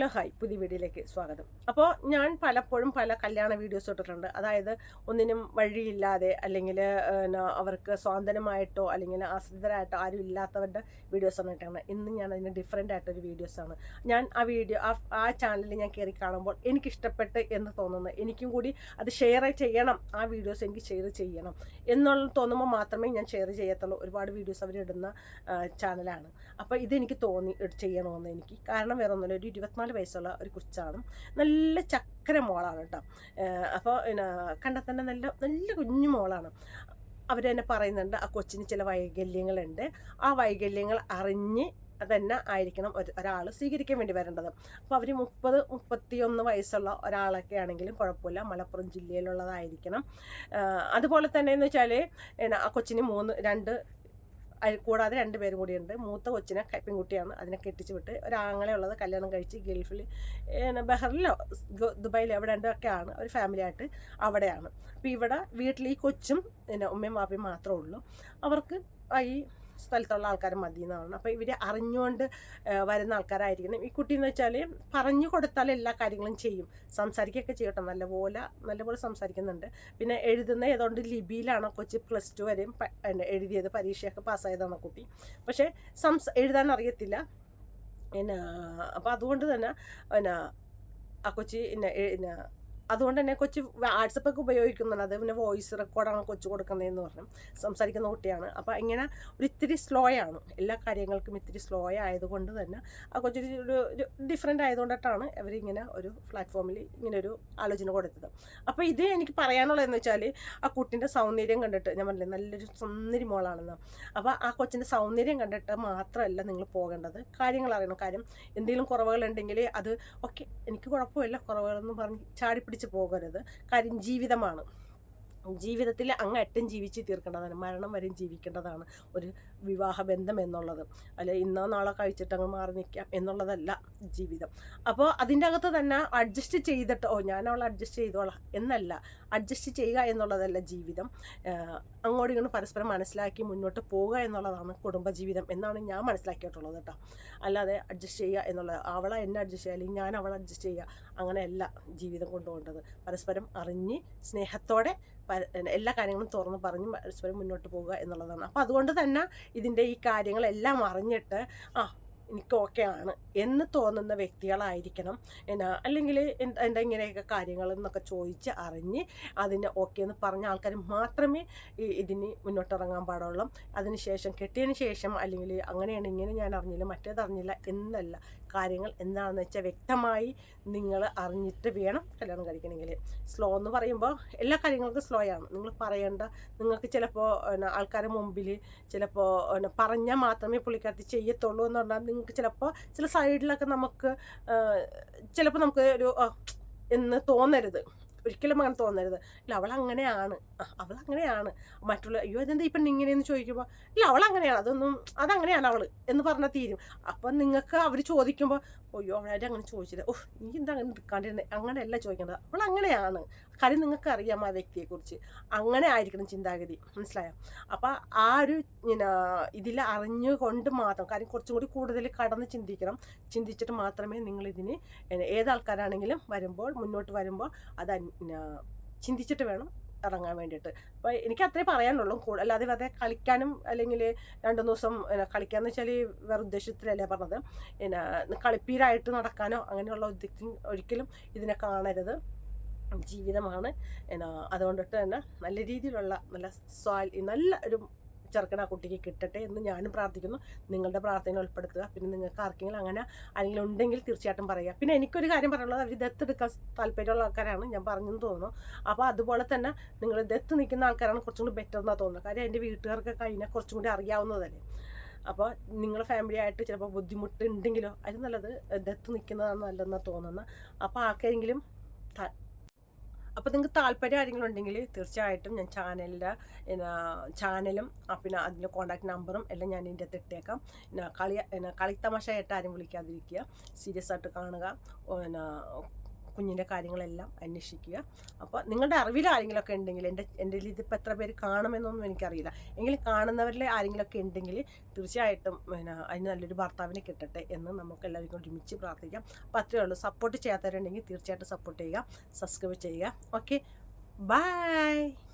Hello hi. പുതിയ വീഡിയോയിലേക്ക് സ്വാഗതം. അപ്പോൾ ഞാൻ പലപ്പോഴും പല കല്യാണ വീഡിയോസ് ഇട്ടിട്ടുണ്ട്. അതായത് ഒന്നിനും വഴിയില്ലാതെ അല്ലെങ്കിൽ അവർക്ക് സ്വാതന്ത്ര്യമായിട്ടോ അല്ലെങ്കിൽ ആശ്രിതരായിട്ടോ ആരും ഇല്ലാത്തവരുടെ വീഡിയോസാണ് ഇട്ടാണ് ഇന്ന് ഞാൻ അതിന് ഡിഫറെന്റ് ആയിട്ടൊരു വീഡിയോസാണ് ഞാൻ ആ വീഡിയോ ആ ആ ചാനലിൽ ഞാൻ കയറി കാണുമ്പോൾ എനിക്കിഷ്ടപ്പെട്ട് എന്ന് തോന്നുന്നു. എനിക്കും കൂടി അത് ഷെയർ ചെയ്യണം. ആ വീഡിയോസ് എനിക്ക് ഷെയർ ചെയ്യണം എന്നുള്ള തോന്നുമ്പോൾ മാത്രമേ ഞാൻ ഷെയർ ചെയ്യത്തുള്ളൂ. ഒരുപാട് വീഡിയോസ് അവരിടുന്ന ചാനലാണ് അപ്പോൾ ഇതെനിക്ക് തോന്നി ചെയ്യണമെന്ന് എനിക്ക്. കാരണം വേറെ ഒന്നുമില്ല. ഒരു ഇരുപത്തിനാല് വയസ്സുള്ള ഒരു കൊച്ചാണ്. നല്ല ചക്കര മോളാണ് കേട്ടോ. അപ്പോൾ പിന്നെ കണ്ടാൽ തന്നെ നല്ല നല്ല കുഞ്ഞു മോളാണ്. അവർ തന്നെ പറയുന്നുണ്ട് ആ കൊച്ചിന് ചില വൈകല്യങ്ങളുണ്ട്. ആ വൈകല്യങ്ങൾ അറിഞ്ഞ് അതന്നെ ആയിരിക്കണം ഒരു ഒരാൾ സ്വീകരിക്കാൻ വേണ്ടി വരേണ്ടത്. അപ്പോൾ അവർ മുപ്പത് മുപ്പത്തിയൊന്ന് വയസ്സുള്ള ഒരാളൊക്കെ ആണെങ്കിലും കുഴപ്പമില്ല. മലപ്പുറം ജില്ലയിലുള്ളതായിരിക്കണം. അതുപോലെ തന്നെ എന്ന് വെച്ചാൽ ആ കൊച്ചിന് മൂന്ന് രണ്ട് കൂടാതെ രണ്ട് പേരും കൂടിയുണ്ട്. മൂത്ത കൊച്ചിനെ പെൺകുട്ടിയാണ്. അതിനെ കെട്ടിച്ച് വിട്ട് ഒരാങ്ങളെ ഉള്ളത് കല്യാണം കഴിച്ച് ഗൾഫിൽ ബഹറിലോ ദുബായിലോ എവിടെ ആണ് ഒരു ഫാമിലിയായിട്ട് അവിടെയാണ്. അപ്പോൾ ഇവിടെ വീട്ടിൽ ഈ കൊച്ചും പിന്നെ ഉമ്മയും വാപ്പയും മാത്രമേ ഉള്ളൂ. അവർക്ക് ഈ സ്ഥലത്തുള്ള ആൾക്കാർ മതി എന്നാണ് അപ്പോൾ ഇവർ അറിഞ്ഞുകൊണ്ട് വരുന്ന ആൾക്കാരായിരിക്കണം. ഈ കുട്ടി എന്ന് വെച്ചാൽ പറഞ്ഞു കൊടുത്താൽ എല്ലാ കാര്യങ്ങളും ചെയ്യും. സംസാരിക്കുകയൊക്കെ ചെയ്യട്ടെ. നല്ലപോലെ നല്ലപോലെ സംസാരിക്കുന്നുണ്ട്. പിന്നെ എഴുതുന്ന ഏതുകൊണ്ട് ലിപിയിലാണ് കൊച്ചി പ്ലസ് ടു വരെയും എഴുതിയത്. പരീക്ഷയൊക്കെ പാസ്സായതാണ് കുട്ടി. പക്ഷേ സംസ എഴുതാൻ അറിയത്തില്ല പിന്നെ അപ്പോൾ അതുകൊണ്ട് തന്നെ പിന്നെ ആ കൊച്ചി പിന്നെ അതുകൊണ്ട് തന്നെ കൊച്ചു വാട്സപ്പൊക്കെ ഉപയോഗിക്കുന്നുണ്ട്. അത് പിന്നെ വോയിസ് റെക്കോർഡാണ് കൊച്ചു കൊടുക്കുന്നതെന്ന് പറഞ്ഞു. സംസാരിക്കുന്ന കുട്ടിയാണ്. അപ്പോൾ ഇങ്ങനെ ഒരു ഇത്തിരി സ്ലോ ആണ്. എല്ലാ കാര്യങ്ങൾക്കും ഇത്തിരി സ്ലോ ആയതുകൊണ്ട് തന്നെ ആ കൊച്ചു ഒരു ഡിഫറെന്റ് ആയതുകൊണ്ടിട്ടാണ് ഇവരിങ്ങനെ ഒരു പ്ലാറ്റ്ഫോമിൽ ഇങ്ങനെ ഒരു ആലോചന കൊടുത്തത്. അപ്പോൾ ഇത് എനിക്ക് പറയാനുള്ളതെന്ന് വെച്ചാൽ ആ കുട്ടിന്റെ സൗന്ദര്യം കണ്ടിട്ട് ഞാൻ പറഞ്ഞില്ലേ നല്ലൊരു സുന്ദരി മോളാണെന്ന്. അപ്പോൾ ആ കൊച്ചിന്റെ സൗന്ദര്യം കണ്ടിട്ട് മാത്രമല്ല നിങ്ങൾ പോകേണ്ടത്. കാര്യങ്ങൾ അറിയണം. കാര്യം എന്തെങ്കിലും കുറവുകളുണ്ടെങ്കിൽ അത് ഓക്കെ എനിക്ക് കുഴപ്പമില്ല. കുറവുകളെന്ന് പറഞ്ഞ് ചാടിപ്പിടിച്ച് ജീവിച്ചു പോകരുത്. കാര്യം ജീവിതമാണ് ജീവിതത്തിൽ അങ്ങറ്റം ജീവിച്ച് തീർക്കേണ്ടതാണ് മരണം വരെയും ജീവിക്കേണ്ടതാണ് ഒരു വിവാഹ ബന്ധം എന്നുള്ളത്. അല്ലെ ഇന്നോ നാളോ കഴിച്ചിട്ട് അങ്ങ് മാറി നിൽക്കാം എന്നുള്ളതല്ല ജീവിതം. അപ്പോൾ അതിന്റെ അകത്ത് തന്നെ അഡ്ജസ്റ്റ് ചെയ്തിട്ട് ഓ ഞാൻ അവളെ അഡ്ജസ്റ്റ് ചെയ്തോളാം എന്നല്ല അഡ്ജസ്റ്റ് ചെയ്യുക എന്നുള്ളതല്ല ജീവിതം. അങ്ങോട്ടും ഇങ്ങോട്ടും പരസ്പരം മനസ്സിലാക്കി മുന്നോട്ട് പോവുക എന്നുള്ളതാണ് കുടുംബജീവിതം എന്നാണ് ഞാൻ മനസ്സിലാക്കിയിട്ടുള്ളത് കേട്ടോ. അല്ലാതെ അഡ്ജസ്റ്റ് ചെയ്യുക എന്നുള്ളത് അവളെ എന്നെ അഡ്ജസ്റ്റ് ചെയ്യുക അല്ലെങ്കിൽ ഞാൻ അവളെ അഡ്ജസ്റ്റ് ചെയ്യുക അങ്ങനെയല്ല ജീവിതം കൊണ്ടുപോകേണ്ടത്. പരസ്പരം അറിഞ്ഞ് സ്നേഹത്തോടെ എല്ലാ കാര്യങ്ങളും തുറന്ന് പറഞ്ഞ് പരസ്പരം മുന്നോട്ട് പോവുക എന്നുള്ളതാണ്. അപ്പോൾ അതുകൊണ്ട് തന്നെ ഇതിന്റെ ഈ കാര്യങ്ങളെല്ലാം അറിഞ്ഞിട്ട് ആ എനിക്ക് ഓക്കെ ആണ് എന്ന് തോന്നുന്ന വ്യക്തികളായിരിക്കണം എന്നാ അല്ലെങ്കിൽ എന്താ ഇങ്ങനെയൊക്കെ കാര്യങ്ങൾ എന്നൊക്കെ ചോദിച്ച് അറിഞ്ഞ് അതിന് ഓക്കെ എന്ന് പറഞ്ഞ ആൾക്കാർ മാത്രമേ ഇതിന് മുന്നോട്ടിറങ്ങാൻ പാടുള്ളൂ. അതിനുശേഷം കെട്ടിയതിന് ശേഷം അല്ലെങ്കിൽ അങ്ങനെയാണ് ഇങ്ങനെ ഞാൻ അറിഞ്ഞില്ല മറ്റേത് അറിഞ്ഞില്ല എന്നല്ല. കാര്യങ്ങൾ എന്താണെന്ന് വെച്ചാൽ വ്യക്തമായി നിങ്ങൾ അറിഞ്ഞിട്ട് വേണം കല്യാണം കഴിക്കണമെങ്കിൽ സ്ലോ എന്ന് പറയുമ്പോൾ എല്ലാ കാര്യങ്ങൾക്കും സ്ലോ ആണ്. നിങ്ങൾ പറയേണ്ട നിങ്ങൾക്ക് ചിലപ്പോൾ ആൾക്കാരെ മുമ്പിൽ ചിലപ്പോൾ പറഞ്ഞാൽ മാത്രമേ പുള്ളിക്കാരത്തി ചെയ്യത്തുള്ളൂ എന്ന് പറഞ്ഞാൽ നിങ്ങൾക്ക് ചിലപ്പോൾ ചില സൈഡിലൊക്കെ നമുക്ക് ചിലപ്പോൾ നമുക്ക് ഒരു എന്ന് തോന്നരുത്. ഒരിക്കലും അങ്ങനെ തോന്നരുത്. ഇല്ല അവൾ അങ്ങനെയാണ് അവൾ അങ്ങനെയാണ് മറ്റുള്ള അയ്യോ അതെന്താ ഇപ്പം ഇങ്ങനെയെന്ന് ചോദിക്കുമ്പോൾ ഇല്ല അവൾ അങ്ങനെയാണ് അതൊന്നും അതങ്ങനെയാണ് അവൾ എന്ന് പറഞ്ഞാൽ തീരും. അപ്പം നിങ്ങൾക്ക് അവർ ചോദിക്കുമ്പോൾ അയ്യോ അവളാരും അങ്ങനെ ചോദിച്ചില്ല. ഓഹ് നീ എന്താ അങ്ങനെ എടുക്കാണ്ടിരുന്നത് അങ്ങനെയല്ല ചോദിക്കേണ്ടത്. അവൾ അങ്ങനെയാണ് കാര്യം നിങ്ങൾക്ക് അറിയാം ആ വ്യക്തിയെക്കുറിച്ച്. അങ്ങനെ ആയിരിക്കണം ചിന്താഗതി. മനസ്സിലായോ? അപ്പോൾ ആ ഒരു ഇതിൽ അറിഞ്ഞുകൊണ്ട് മാത്രം കാര്യം കുറച്ചും കൂടി കൂടുതൽ കടന്ന് ചിന്തിക്കണം. ചിന്തിച്ചിട്ട് മാത്രമേ നിങ്ങളിതിന് ഏതാൾക്കാരാണെങ്കിലും വരുമ്പോൾ മുന്നോട്ട് വരുമ്പോൾ അത് ചിന്തിച്ചിട്ട് വേണം ഇറങ്ങാൻ വേണ്ടിയിട്ട്. അപ്പോൾ എനിക്ക് അത്രേ പറയാനുള്ളൂ. കൂടുതൽ അല്ലാതെ വെറുതെ കളിക്കാനും അല്ലെങ്കിൽ രണ്ടു ദിവസം കളിക്കാന്ന് വെച്ചാൽ വേറെ ഉദ്ദേശത്തിലല്ലേ പറഞ്ഞത്. പിന്നെ കളിപ്പീരായിട്ട് നടക്കാനോ അങ്ങനെയുള്ള ഉദ്ദേശം ഒരിക്കലും ഇതിനെ കാണരുത്. ജീവിതമാണ്. എന്നാ അതുകൊണ്ടിട്ട് തന്നെ നല്ല രീതിയിലുള്ള നല്ല സ്വാ നല്ല ഒരു ചെറുക്കൻ ആ കുട്ടിക്ക് കിട്ടട്ടെ എന്ന് ഞാനും പ്രാർത്ഥിക്കുന്നു. നിങ്ങളുടെ പ്രാർത്ഥന ഉൾപ്പെടുത്തുക. പിന്നെ നിങ്ങൾക്ക് ആർക്കെങ്കിലും അങ്ങനെ അല്ലെങ്കിൽ ഉണ്ടെങ്കിൽ തീർച്ചയായിട്ടും പറയുക. പിന്നെ എനിക്കൊരു കാര്യം പറയാനുള്ളത് അവർ ദത്തെടുക്കാൻ താല്പര്യമുള്ള ആൾക്കാരാണ് ഞാൻ പറഞ്ഞെന്ന് തോന്നുന്നു. അപ്പോൾ അതുപോലെ തന്നെ നിങ്ങൾ ദത്ത് നിൽക്കുന്ന ആൾക്കാരാണ് കുറച്ചും കൂടി ബെറ്റർ എന്നാണ് തോന്നുന്നത്. കാര്യം എന്റെ വീട്ടുകാർക്കൊക്കെ അതിനെ കുറച്ചും കൂടി അറിയാവുന്നതല്ലേ. അപ്പോൾ നിങ്ങളുടെ ഫാമിലി ആയിട്ട് ചിലപ്പോൾ ബുദ്ധിമുട്ട് ഉണ്ടെങ്കിലോ അതിന് നല്ലത് ദത്ത് നിൽക്കുന്നതാണ് നല്ലതെന്നാണ് തോന്നുന്നത്. അപ്പോൾ ആർക്കെങ്കിലും അപ്പോൾ നിങ്ങൾക്ക് താല്പര്യം ആരെങ്കിലും ഉണ്ടെങ്കിൽ തീർച്ചയായിട്ടും ഞാൻ ചാനലിന്റെ ചാനലും പിന്നെ അതിന്റെ കോൺടാക്ട് നമ്പറും എല്ലാം ഞാൻ ഇതിന്റെ അകത്ത് ഇട്ടേക്കാം. കളി കളിത്തമാശയായിട്ട് ആരും വിളിക്കാതിരിക്കുക. സീരിയസ് ആയിട്ട് കാണുക. പിന്നെ കുഞ്ഞിന്റെ കാര്യങ്ങളെല്ലാം അന്വേഷിക്കുക. അപ്പോൾ നിങ്ങളുടെ അറിവിൽ ആരെങ്കിലുമൊക്കെ ഉണ്ടെങ്കിൽ എന്റെ എന്റെ ഇതിപ്പോൾ എത്ര പേര് കാണുമെന്നൊന്നും എനിക്കറിയില്ല. എങ്കിലും കാണുന്നവരിൽ ആരെങ്കിലുമൊക്കെ ഉണ്ടെങ്കിൽ തീർച്ചയായിട്ടും പിന്നെ അതിന് നല്ലൊരു ഭർത്താവിനെ കിട്ടട്ടെ എന്ന് നമുക്ക് എല്ലാവർക്കും ഒരുമിച്ച് പ്രാർത്ഥിക്കാം. അപ്പോൾ ഉള്ളൂ. സപ്പോർട്ട് ചെയ്യാത്തവരുണ്ടെങ്കിൽ തീർച്ചയായിട്ടും സപ്പോർട്ട് ചെയ്യുക സബ്സ്ക്രൈബ് ചെയ്യുക. ഓക്കെ. ബൈ.